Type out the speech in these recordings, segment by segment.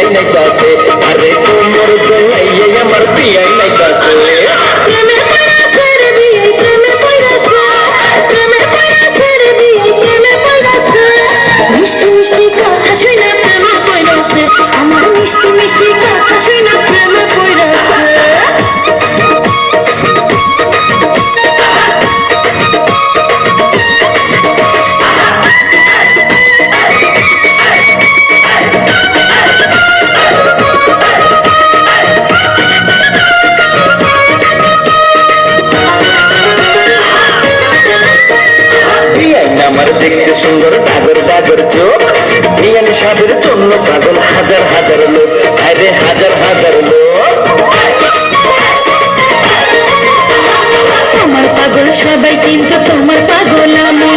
ஐனை காசு. அரே கோமொரு கொள்ளையை அமர்த்தி ஐனை আমার দেখতে সুন্দর ডাগর ডাগর চোখ। মিয়ান সাহের জন্য পাগল হাজার হাজার লোক। আরে হাজার হাজার লোক। আমার পাগল, সবাই কিন্তু তোমার পাগল আমার।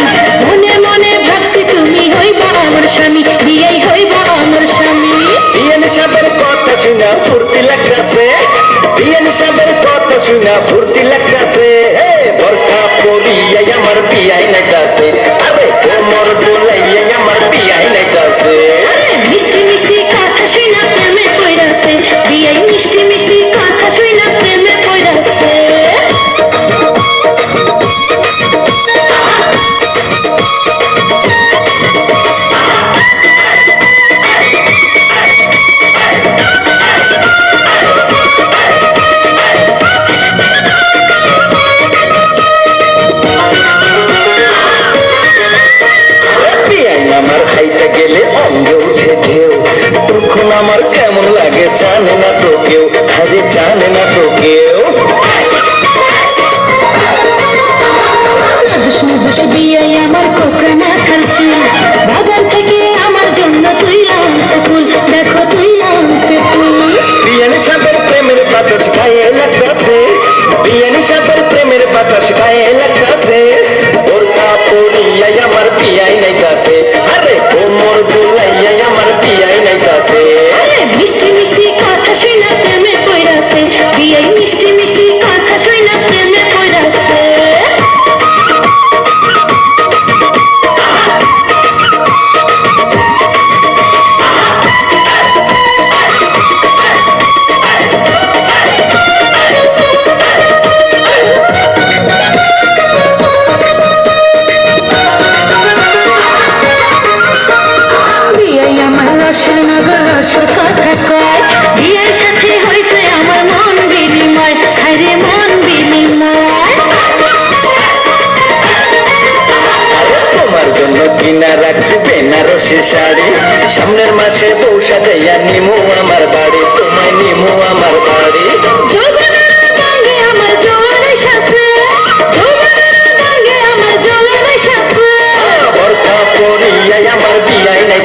জানে না তো কেউ আরে জানে না তো কেউ। বসে বিয়াই আমার কোকড়া না খাচ্ছে বাগান থেকে আমার জন্য তুই আনছে ফুল। দেখো তুই আনছে ফুল। বিয়ানি সাপের প্রেমের বাতাস গায়ে লাগতেছে। বিয়ানি সাপের প্রেমের বাতাস গায়ে লাগতেছে। লাগছে বেনারসি শাড়ি। সামনের মাসে বউ সাজাইয়া নিমু আমার বাড়ি। তোমায় নিমু আমার বাড়ি। আমার বিয়াই নাই